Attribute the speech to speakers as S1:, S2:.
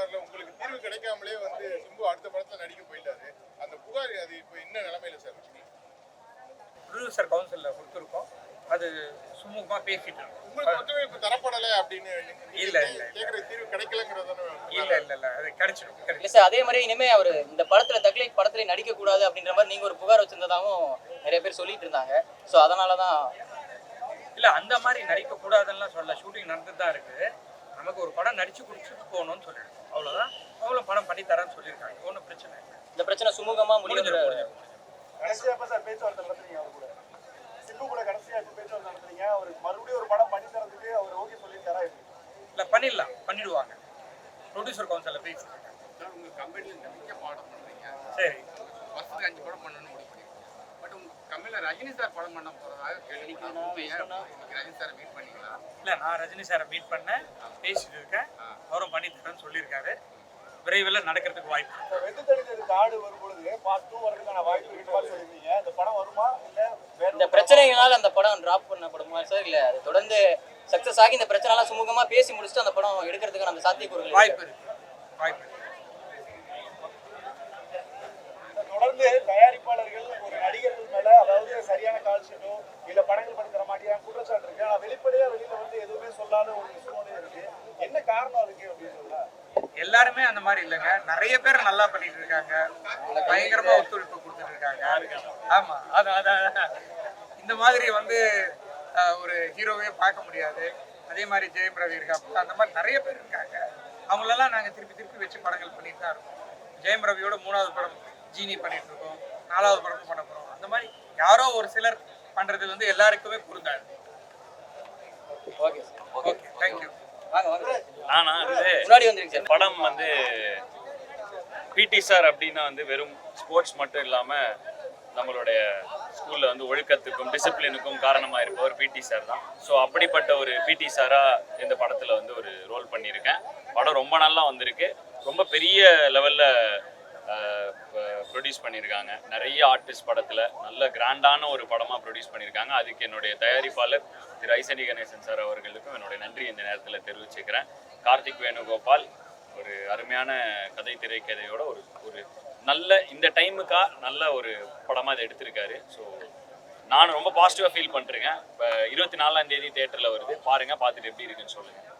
S1: புகார்ல உங்களுக்கு தீர்வு கிடைக்காமலே வந்து சிம்பு அடுத்த படத்துல நடிக்க போயிட்டாரு. அந்த புகார் அது இப்ப என்ன நிலைமையில சார்
S2: ப்ரொடியூசர் கவுன்சிலில் கொடுத்துருக்கோம். அது சுமூகமாக பேசிட்டு இருக்கோம்.
S1: மட்டுமே இப்போ தரப்படலை அப்படின்னு இல்லை இல்லை கேட்குற தீர்வு கிடைக்கலங்கிறது இல்லை
S2: இல்லை இல்லை. அது கிடைச்சிடும். இல்லை
S3: சார் அதே மாதிரி இனிமேல் அவர் இந்த படத்தில் தக்லை படத்துல நடிக்கக்கூடாது அப்படின்ற மாதிரி நீங்கள் ஒரு புகார் வச்சிருந்ததாகவும் நிறைய பேர் சொல்லிட்டு இருந்தாங்க. ஸோ அதனால தான்
S2: இல்லை அந்த மாதிரி நடிக்கக்கூடாதுன்னெலாம் சொல்ல ஷூட்டிங் நடந்துட்டு தான் இருக்குது நமக்கு ஒரு படம் நடிச்சு கொடுத்துட்டு போகணும்னு சொல்லிடுறோம் அவ்வளவுதான். அவங்களும் படம் பண்ணி தரேன்னு சொல்லியிருக்காங்க. ஒன்றும் பிரச்சனை இல்லை.
S3: இந்த பிரச்சனை சுமூகமா முடிவுற முடிஞ்சிடும் முடிஞ்சிடும்
S4: கடைசியா எப்ப சார் பேச்சுவார்த்தை நடத்துறீங்க அவர் கூட. சிம்பு கூட கடைசியா எப்ப பேச்சுவார்த்தை நடத்துறீங்க அவர் மறுபடியும் ஒரு படம் பண்ணி தரதுக்கு அவர் ஓகே சொல்லியிருக்காரா
S2: இல்ல பண்ணிடலாம். பண்ணிடுவாங்க. ப்ரொடியூசர் கவுன்சிலில் பேசியிருக்காங்க
S5: சார் உங்க கம்பெனில நிறைய படம் பண்றீங்க.
S2: சரி.
S5: வருஷத்துக்கு அஞ்சு படம் பண்ணணும்னு
S2: இல்ல நான் ரஜினி சாரை மீட் பண்ணேன் பேசிட்டு இருக்கேன். அவரும் பண்ணி தரேன்னு சொல்லியிருக்காரு. விரைவில் நடக்கிறதுக்கு வாய்ப்பு
S4: வெட்டு தடுக்கிறது காடு வரும்பொழுது பார்ட் டூ வரதுக்கான வாய்ப்பு சொல்லியிருந்தீங்க இந்த படம் வருமா? இல்ல இந்த பிரச்சனைகளால
S3: அந்த படம் டிராப் பண்ணப்படுமா சார் இல்ல அது தொடர்ந்து சக்சஸ் ஆகி இந்த பிரச்சனைலாம் சுமூகமா பேசி முடிச்சுட்டு அந்த படம் எடுக்கிறதுக்கான அந்த சாத்தியக்கூறுகள் வாய்ப்பு
S2: இருக்கு. வாய்ப்பு இருக்கு
S4: தொடர்ந்து தயாரிப்பாளர்கள் ஒரு நடிகர்கள் மேல அதாவது சரியான கால் ஷீட்டோ இல்ல படங்கள் பண்ணி தர மாட்டேங்கிறாங்க குற்றச்சாட்டு இருக்கு ஆனா வெளிப்படையா வெளியில வந்து எதுவுமே சொல்லாத ஒரு சூழ்நிலை இருக்கு என்ன காரணம் அதுக்கு அப்படின்னு சொல்ல
S2: எல்லாருமே அந்த மாதிரி இல்லைங்க. நிறைய பேர் நல்லா பண்ணிட்டு இருக்காங்க. பயங்கரமா ஒத்துழைப்பு கொடுத்துட்டு இருக்காங்க. ஆமா அது அது அது- இந்த மாதிரி வந்து ஒரு ஹீரோவே பார்க்க முடியாது. அதே மாதிரி ஜெயம் ரவி இருக்காப்புல அந்த மாதிரி நிறைய பேர் இருக்காங்க. அவங்களெல்லாம் நாங்கள் திருப்பி திருப்பி வச்சு படங்கள் பண்ணிட்டு தான் இருக்கோம். ஜெயம் ரவியோட மூணாவது படம் ஜீனி பண்ணிட்டு இருக்கோம். நாலாவது படமும் பண்ண போறோம். அந்த மாதிரி யாரோ ஒரு சிலர் பண்றது வந்து எல்லாருக்குமே பொருந்தாது.
S3: ஓகே சார் ஓகே
S2: தேங்க்யூ
S3: வாங்க வாங்க.
S6: ஆனா இது
S3: முன்னாடி வந்துருங்க
S6: படம் வந்து பிடி சார் அப்படின்னா வந்து வெறும் ஸ்போர்ட்ஸ் மட்டும் இல்லாம நம்மளுடைய ஸ்கூல்ல வந்து ஒழுக்கத்துக்கும் டிசிப்ளினுக்கும் காரணமா இருப்பவர் பிடி சார் தான். ஸோ அப்படிப்பட்ட ஒரு பிடி சாரா இந்த படத்துல வந்து ஒரு ரோல் பண்ணியிருக்கேன். படம் ரொம்ப நல்லா வந்திருக்கு. ரொம்ப பெரிய லெவல்ல ப்ரொடியூஸ் பண்ணியிருக்காங்க நிறைய ஆர்டிஸ்ட் படத்தில் நல்ல கிராண்டான ஒரு படமாக ப்ரொடியூஸ் பண்ணியிருக்காங்க அதுக்கு என்னுடைய தயாரிப்பாளர் திரு ஐசனி கணேசன் சார் அவர்களுக்கும் என்னுடைய நன்றி இந்த நேரத்தில் தெரிவிச்சுக்கிறேன். கார்த்திக் வேணுகோபால் ஒரு அருமையான கதை திரைக்கதையோட ஒரு ஒரு நல்ல இந்த டைமுக்கா நல்ல ஒரு படமாக இதை எடுத்திருக்காரு. ஸோ நான் ரொம்ப பாசிட்டிவாக ஃபீல் பண்ணுறேங்க இப்போ இருபத்தி நாலாம் தேதி தேட்டரில் வருது. பாருங்கள் பார்த்துட்டு எப்படி இருக்குன்னு சொல்லுங்கள்